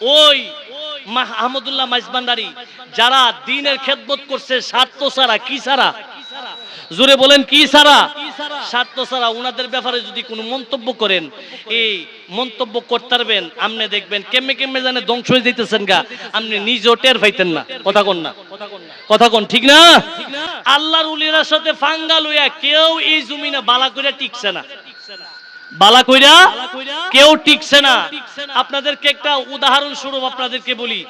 ওই আহমদুল্লাহ মাইজবান্ডারি যারা দিনের খেদমত করছে স্বার্থ ছাড়া কি ছাড়া? জোরে বলেন কি ছাড়া? স্বার্থ ছাড়া উনাদের ব্যাপারে যদি কোনো মন্তব্য করেন এই মন্তব্য করতে পারবেন আপনি দেখবেন কেমনে কেমনে জানে ধ্বংস হয়ে যেতেছেন গা। আপনি নিজেও টের পাইতেন না। কথা কন না। কথা কন ঠিক না? আল্লাহর উলিরার সাথে ফাঙ্গা লইয়া কেউ এই জমিনে বালা করে টিকছে না। বালা কইরা কেউ টিকছে না। আপনাদেরকে একটা উদাহরণ স্বরূপ আপনাদেরকে বলি।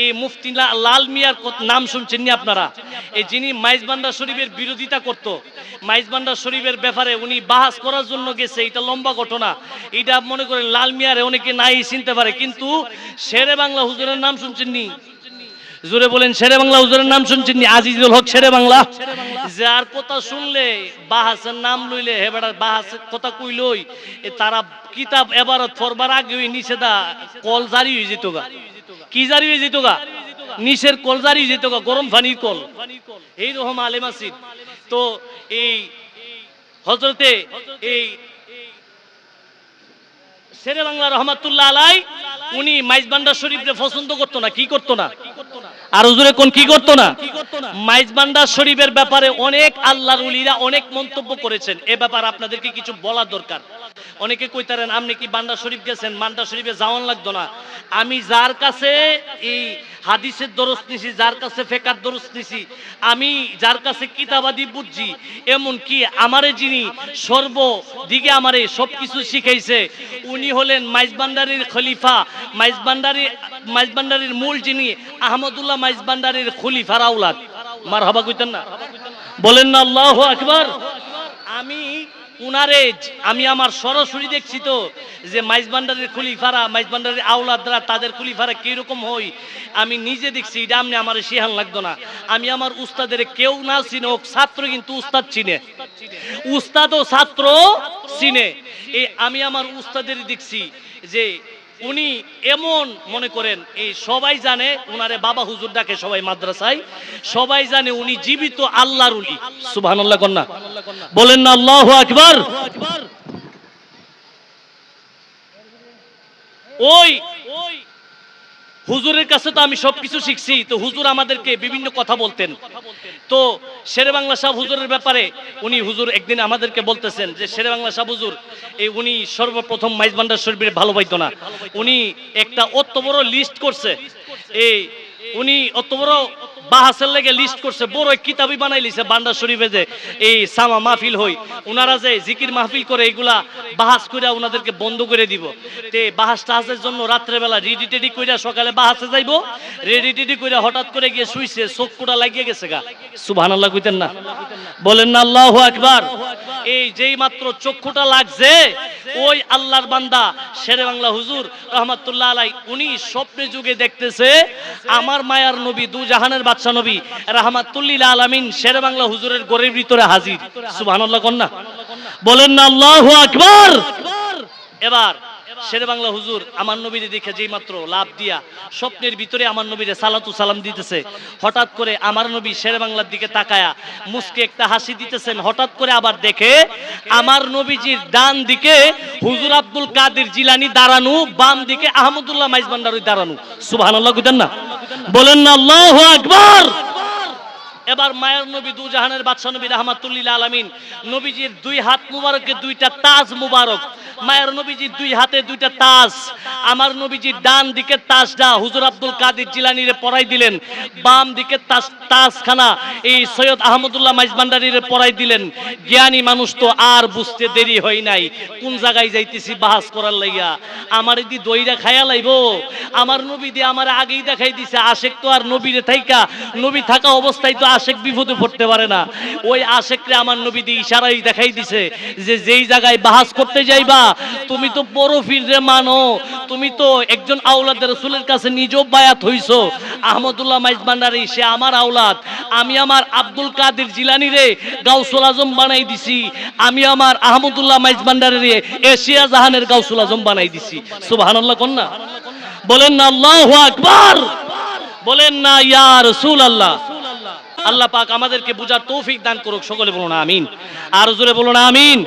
এই মুফতি লাল মিয়ার নাম শুনছেন নি আপনারা? এই যিনি মাইজবান্ডা শরীফের বিরোধিতা করত মাইজবান্ডা শরীফের ব্যাপারে উনি বাহাস করার জন্য গেছে, এটা লম্বা ঘটনা। এটা মনে করেন লাল মিয়ারে অনেকে নাই চিনতে পারে, কিন্তু শেরে বাংলা হুজুরের নাম শুনছেন নি? জোরে বলেন, শেরে বাংলা হুজুরের নাম শুনছেন নি? আজিজুল হক, শেরে বাংলা? যার কথা শুনলে বাহাসের নাম লইলে, হে বেড়া বাহাসের কথা কইলই তারা কিতাব এবারত ফরবার আগে ওই নিষেধা কল জারি হয়ে যেত গা। কি জারি হয়ে যেত গা? নিচের কল জারি হয়ে যেত গা, গরম পানির কল। এই রকম আলেম আসিদ তো এই হজরতে এই শেরে বাংলা রহমাতুল্লাহ আলাই, উনি মাইজবান্ডার শরীফরে পছন্দ করতো না, কি করতো না? আর হুজুরে কোন কি করতো না? মাইজবান্ডার শরীফের ব্যাপারে অনেক আল্লাহর উলিরা অনেক মন্তব্য করেছেন। এ ব্যাপার আপনাদেরকে কিছু বলা দরকার। অনেকে কইতারেন, আপনি কি বান্ডা শরীফ গেছেন? বান্ডা শরীফে যাওয়ান লাগতো না। আমি যার কাছে এই হাদিসের দরস নিছি, যার কাছে ফেকার দরস নিছি, আমি যার কাছে কিতাবাদি বুঝছি এমন কি আমারে যিনি সর্ব দিকে আমারে সব কিছু শিখাইছে, উনি হলেন মাইজবান্ডারির খলিফা মাইজবান্ডারি মাইজবান্ডারির মূল যিনি আহমদুল্লাহ মাইজবান্ডারির খলিফার আউলাদ মার হাবা কইতেন না? বলেন না, আল্লাহ আকবার। উনারে আমি আমার সরাসরি দেখছি তো, যে মাইজবান্ডারের খুলিফারা, মাইজবান্ডারের আওলাদরা, তাদের খুলিফারা কীরকম হই, আমি নিজে দেখছি, এটা আমি আমার শিহান লাগতো না। আমি আমার উস্তাদের কেউ না চিনে হোক, ছাত্র কিন্তু উস্তাদ চিনে। উস্তাদ ও ছাত্র চিনে। এই আমি আমার উস্তাদের দেখছি যে উনি এমন মনে করেন, এই সবাই জানে উনারে বাবা হুজুর ডাকে সবাই মাদ্রাসায়, সবাই জানে উনি জীবিত আল্লাহর উলি। সুবহানাল্লাহ কন্যা বলেন না, আল্লাহু আকবার। ওই হুজুরের কাছে তো আমি সব কিছু শিখছি। তো হুজুর আমাদেরকে বিভিন্ন কথা বলতেন। তো শেরে বাংলা সাহেব হুজুরের ব্যাপারে উনি হুজুর একদিন আমাদেরকে বলতেছেন যে শেরে বাংলা সাহেব হুজুর, এই উনি সর্বপ্রথম মাইজ বান্ডার শরীফের ভালো পাইতো না। উনি একটা অত বড় লিস্ট করছে। এই উনি অত বড় বাহাসের লেগে লিস্ট করছে, বড় কিতাবই বানাই লিছে বান্ডার শরীফে যে, এই সামা মাহফিল হই। ওনারা যে জিকির মাহফিল করে এইগুলা বাহাস কইরা ওনাদেরকে বন্ধ করে দিব। তে বাহাস টাহাসের জন্য রাত্রেবেলা রেডি টেডি কইরা সকালে বাহাসে যাইবো। রেডি টেডি কইরা হঠাৎ করে গিয়ে শুইছে, চোখ কোটা লাগিয়ে গেছে গা। সুবহানাল্লাহ কইতেন না। বলেন না, আল্লাহু আকবার। এই যেই মাত্র চক্ষুটা লাগছে, ওই আল্লাহর বান্দা, শেরে বাংলা হুজুর রহমাতুল্লাহ আলাই, উনি স্বপ্নে যুগে দেখতেছে, আমার মায়ার নবী, দু জাহানের বাদশা নবী, রহমাতুল্লিল আলামিন শেরে বাংলা হুজুরের গরিব ভিতরে হাজির। সুবহানাল্লাহ কন্যা। বলেন না, আল্লাহু আকবার। এবার শেরে বাংলা হুজুর, আমার নবীরে দেখে যেই মাত্র লাভ দিয়া স্বপ্নের ভিতরে আমার নবীরে সালাতু সালাম দিতেছে। হঠাৎ করে আমার নবী শেরে বাংলার দিকে তাকায়া মুসকে একটা হাসি দিতেছেন। হঠাৎ করে আবার দেখে আমার নবীজির ডান দিকে হুজুর আব্দুল কাদের জিলানি দাঁড়ানো, বাম দিকে আহমদুল্লাহ মাইজবান্ডার দাঁড়ানো। সুবহানাল্লাহ কইতেন না? বলেন না, আল্লাহু আকবার! এবার মায়ের নবী দু জাহানের বাদশা নবী রহমাতুল্লিল আলামিন, নবীজির দুই হাত মুবারকে দুইটা তাজ মুবারক। মায়ের নবীজির দুই হাতে দুইটা তাজ, আমার নবীজির ডান দিকে তাজটা হুজুর আব্দুল কাদের জিলানিরে পরাই দিলেন, বাম দিকে তাজ, তাজখানা এই সৈয়দ আহমদুল্লাহ মাইজবান্ডারিরে পরাই দিলেন। জ্ঞানী মানুষ তো আর বুঝতে দেরি হয় নাই, কোন জায়গায় যাইতেছি বাহাস করার লাইয়া আমার দি দইরা খায়া লাইব? আমার নবী দিয়ে আমার আগেই দেখাই দিছে, আশেক তো আর নবীরে থাইকা, নবী থাকা অবস্থায় তো আশেক বিপদে পড়তে পারে না। ওই আশেকরে আমার নবী দিয়ে ইশারাই দেখাই দিছে যে যেই জায়গায় বাহাস করতে যাইবা, তুমি তো বড় ফিরে মানো, তুমি তো একজন আওলাদের রসুলের কাছে নিজেও বায়াত হইছো। আহমদুল্লাহ মাইজ ভান্ডারি, সে আমার আওলাদ, আমি আমার আব্দুল কাদের জিলানি রে গাউসুল আজম বানাই দিছি। আমি আমার আহমদুল্লাহ মাইজ ভান্ডারি এশিয়া জাহানের গাউসুল আজম বানাই দিছি। সুবহানাল্লাহ কন্যা বলেন না, আল্লাহু আকবার! বলেন না, ইয়া রাসূল আল্লাহ আল্লাহ পাক আমাদেরকে বুঝার তৌফিক দান করুক সকলে বলুন আমিন। আর জোরে বলুন আমিন।